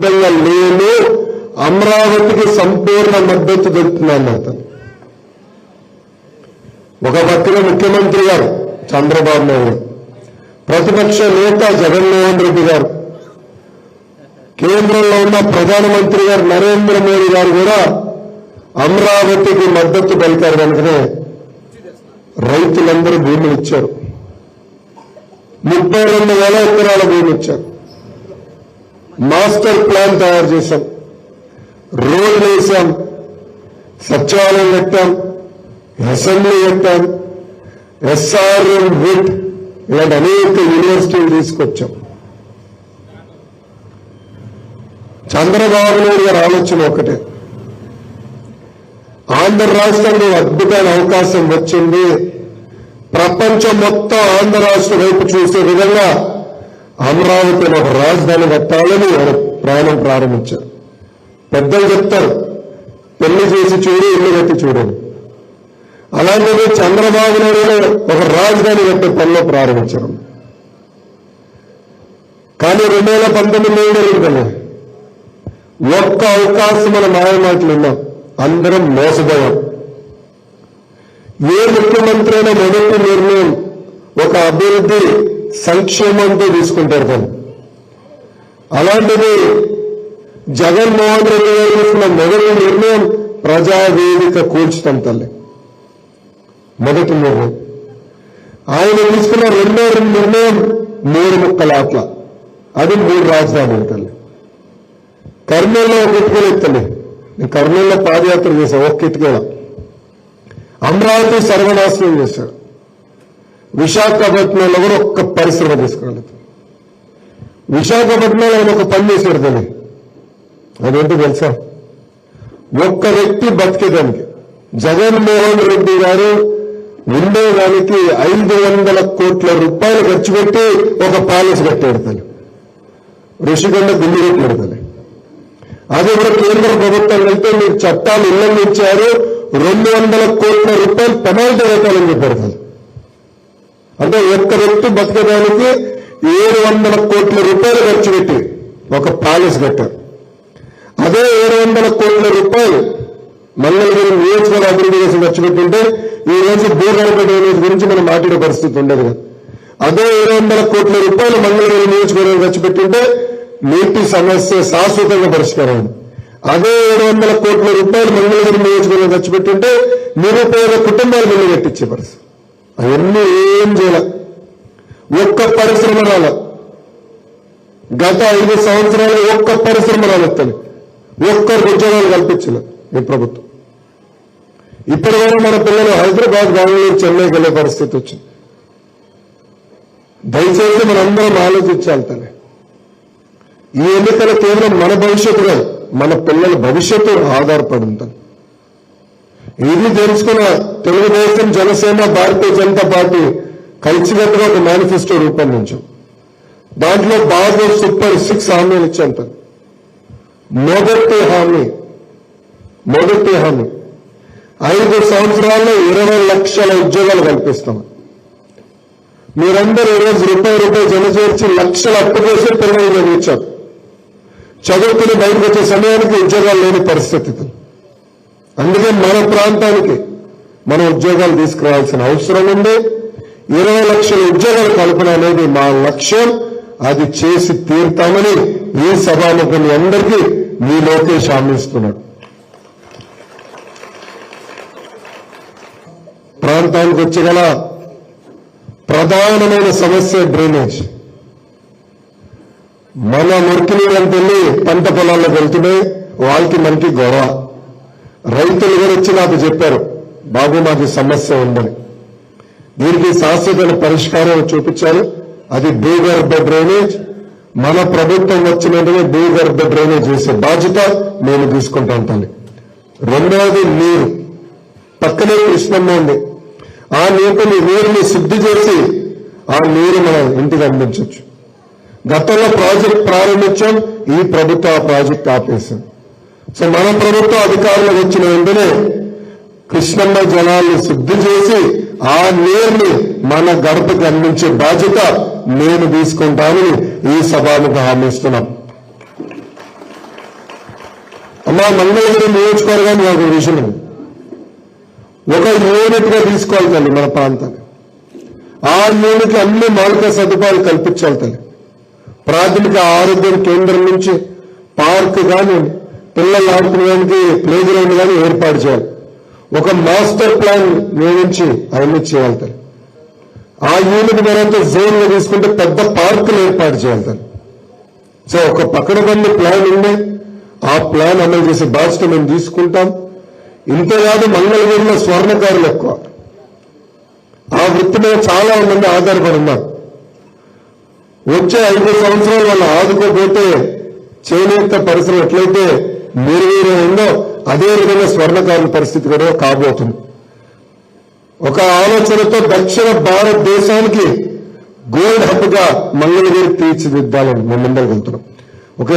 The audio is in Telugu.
విధంగా నేను అమరావతికి సంపూర్ణ మద్దతు తెలుపుతున్నాను అతను ఒక పక్కన ముఖ్యమంత్రి గారు చంద్రబాబు నాయుడు ప్రతిపక్ష నేత జగన్మోహన్ రెడ్డి గారు కేంద్రంలో ఉన్న ప్రధానమంత్రి గారు నరేంద్ర మోడీ గారు కూడా అమరావతికి మద్దతు పలికారు వెంటనే రైతులందరూ భూములు ఇచ్చారు. ముప్పై రెండు వేల ఎకరాల భూములు ఇచ్చారు. మాస్టర్ ప్లాన్ తయారు చేశాం. రోడ్లు వేసాం. సచివాలయం పెట్టాం అసెంబ్లీ పెట్టాం ఎస్ఆర్ఎం విట్ ఇలాంటి అనేక యూనివర్సిటీలు తీసుకొచ్చాం. చంద్రబాబు నాయుడు గారు ఆలోచన ఒకటే. ఆంధ్ర రాష్ట్రంలో అద్భుతమైన అవకాశం వచ్చింది. ప్రపంచం మొత్తం ఆంధ్ర రాష్ట్రం వైపు చూసే విధంగా అమరావతి ఒక రాజధాని కట్టాలని ఆయన ప్రయాణం ప్రారంభించారు పెద్దలు చెప్తారు పెళ్ళి చేసి చూడు ఇల్లు కట్టి చూడండి అలాంటిది చంద్రబాబు నాయుడు ఒక రాజధాని కట్టే పనిలో ప్రారంభించారు. కానీ రెండు వేల పంతొమ్మిది ఏం ఒక్క అవకాశం మన మాయమాటలు ఉన్నాం. అందరం మోసపోయాం. ఏ ముఖ్యమంత్రి అయినా మొదటి నిర్ణయం ఒక అభివృద్ధి సంక్షేమంతో తీసుకుంటారు తను అలాంటిది జగన్మోహన్ రెడ్డి గారు తీసుకున్న మొదటి నిర్ణయం ప్రజావేదిక కూల్చడం తల్లి. మొదటి నిర్ణయం. ఆయన తీసుకున్న రెండో నిర్ణయం మూడు ముక్కల ఆట్ల. అది మూడు రాజధానులు తల్లి. కర్నూలులో ఒక ఇటుకలు ఎత్తండి నేను కర్నూలులో పాదయాత్ర చేశాను ఒక ఇటుకేళ అమరావతి సర్వనాశనం చేశాడు విశాఖపట్నంలో కూడా ఒక్క పరిశ్రమ తీసుకురాలేదు విశాఖపట్నంలో ఆయన ఒక పని చేశాడు దాన్ని అదేంటో తెలుసా? ఒక్క వ్యక్తి బతికేదానికి. జగన్మోహన్ రెడ్డి గారు ఉండేదానికి ఐదు వందల కోట్ల రూపాయలు ఖర్చు పెట్టి ఒక ప్యాలెస్ కట్టాడు తల్లి ఋషికొండ గుండె పెడతలే అది కూడా కేంద్ర ప్రభుత్వం వెళ్తే మీరు చట్టాలు ఉల్లంఘించారు రెండు వందల కోట్ల రూపాయలు పెనాల్టీ వేయాలని చెప్పారు అంటే ఒక్క వ్యక్తి బతకడానికి ఏడు వందల కోట్ల రూపాయలు ఖర్చు పెట్టి ఒక ప్యాలెస్ కట్టారు. అదే ఏడు వందల కోట్ల రూపాయలు మంగళగిరి నియోజకవర్గ అభివృద్ధి కోసం ఖర్చు పెట్టింటే ఈ రోజు భూగర్భ గురించి మనం మాట్లాడే పరిస్థితి ఉండదు కదా. అదే ఏడు వందల కోట్ల రూపాయలు మంగళగిరి నియోజకవర్గం ఖర్చు పెట్టింటే నీటి సమస్య శాశ్వతంగా పరిష్కారం. అదే ఏడు వందల కోట్ల రూపాయలు మంగళగిరి నియోజకవర్గం ఖర్చు పెట్టింటే నిరుపేద కుటుంబాలు మిల్లు కట్టించే పరిస్థితి. అవన్నీ ఏం చేయాల? ఒక్క పరిశ్రమ రాల. గత ఐదు సంవత్సరాలు ఒక్క పరిశ్రమ రాలెత్తని ఒక్కరికి ఉద్యోగాలు కల్పించిన ఈ ప్రభుత్వం. ఇప్పటి మన పిల్లలు హైదరాబాద్ బెంగళూరు చెన్నైకి వెళ్ళే పరిస్థితి వచ్చింది. దయచేసి మనందరం ఆలోచించాలి తల్లి. ఈ ఎన్నికల కేవలం మన భవిష్యత్తు కాదు మన పిల్లల భవిష్యత్తు ఆధారపడి ఇది తెలుసుకున్న తెలుగుదేశం జనసేన భారతీయ జనతా పార్టీ కలిసికట్టుగా ఒక మేనిఫెస్టో రూపొందించాం. దాంట్లో బాగా సూపర్ సిక్స్ హామీలు ఇచ్చాం మొదటి హామీ మొదటి హామీ. ఐదు సంవత్సరాల్లో ఇరవై లక్షల ఉద్యోగాలు కల్పిస్తాం. మీరందరూ ఈరోజు రూపాయి రూపాయి జమ చేర్చి లక్షల అప్పు చేసి పిల్లలు చదివించారు చదువుకుని బయటకు వచ్చే సమయానికి ఉద్యోగాలు లేని పరిస్థితి. అందుకే మన ప్రాంతానికి మన ఉద్యోగాలు తీసుకురావాల్సిన అవసరం ఉంది. ఇరవై లక్షల ఉద్యోగాల కల్పన అనేది మా లక్ష్యం. అది చేసి తీరుతామని ఈ సభాముఖుని అందరికీ మీ లోకేష్ హామీస్తున్నాడు ప్రాంతానికి వచ్చి గల ప్రధానమైన సమస్య డ్రైనేజ్. మన మురికి నీళ్ళంత వెళ్ళి పంట పొలాల్లోకి వెళ్తున్నాయి. వాళ్ళకి మనకి గొడవ. రైతులు కూడా వచ్చి నాకు చెప్పారు. బాబు మాకు సమస్య ఉందని. దీనికి శాశ్వత పరిష్కారం చూపించారు. అది భూగర్భ డ్రైనేజ్. మన ప్రభుత్వం వచ్చిన వెంటనే భూగర్భ డ్రైనేజ్ చేసే బాధ్యత నేను తీసుకుంటాను తల్లి. రెండవది నీరు. పక్కనే కృష్ణమ్మ ఉంది. ఆ నీటిని నీరుని శుద్ధి చేసి ఆ నీరు మనం ఇంటికి అందించవచ్చు గతంలో ప్రాజెక్ట్ ప్రారంభించాం ఈ ప్రభుత్వం ఆ ప్రాజెక్ట్ ఆపేశాం సో మన ప్రభుత్వం అధికారులకు వచ్చిన వెంటనే కృష్ణమ్మ జలాన్ని శుద్ధి చేసి ఆ నీరుని మన గడపకి అందించే బాధ్యత నేను తీసుకుంటానని ఈ సభాముఖ హామీ ఇస్తున్నాం. అమ్మా మంగళగిరి నియోజకవర్గాన్ని నాకు ఒక విషయం ఒక యూనిట్గా తీసుకోవాలి తల్లి మన ప్రాంతాన్ని. ఆ యూనిట్ అన్ని మౌలిక సదుపాయాలు కల్పించాలి తల్లి. ప్రాథమిక ఆరోగ్య కేంద్రం నుంచి పార్క్ కానీ పిల్లలు ఆడుకోవడానికి ప్లే గ్రౌండ్ కానీ ఏర్పాటు చేయాలి. ఒక మాస్టర్ ప్లాన్ నియమించి అవన్నీ చేయాలి ఆ యూనిట్ తర్వాత జోన్లో తీసుకుంటే పెద్ద పార్కులు ఏర్పాటు చేయాలి సో ఒక పక్కన కొన్ని ప్లాన్ ఉంది ఆ ప్లాన్ అమలు చేసే బాధ్యత మేము తీసుకుంటాం. ఇంతేకాదు మంగళగిరిలో స్వర్ణకారులు ఎక్కువ. ఆ వృత్తి మీద చాలా మంది ఆధారపడి ఉన్నారు. వచ్చే ఐదు సంవత్సరాలు వాళ్ళు ఆదుకోపోతే చేనేత పరిశ్రమ ఎట్లయితే మెరుగైన ఉందో అదే విధంగా స్వర్ణకారుల పరిస్థితి కూడా కాబోతుంది. ఒక ఆలోచనతో దక్షిణ భారతదేశానికి గోల్డ్ హబ్గా మంగళగిరి తీర్చిదిద్దాలని మేము ముందరకు వెళ్తున్నాం. ఒక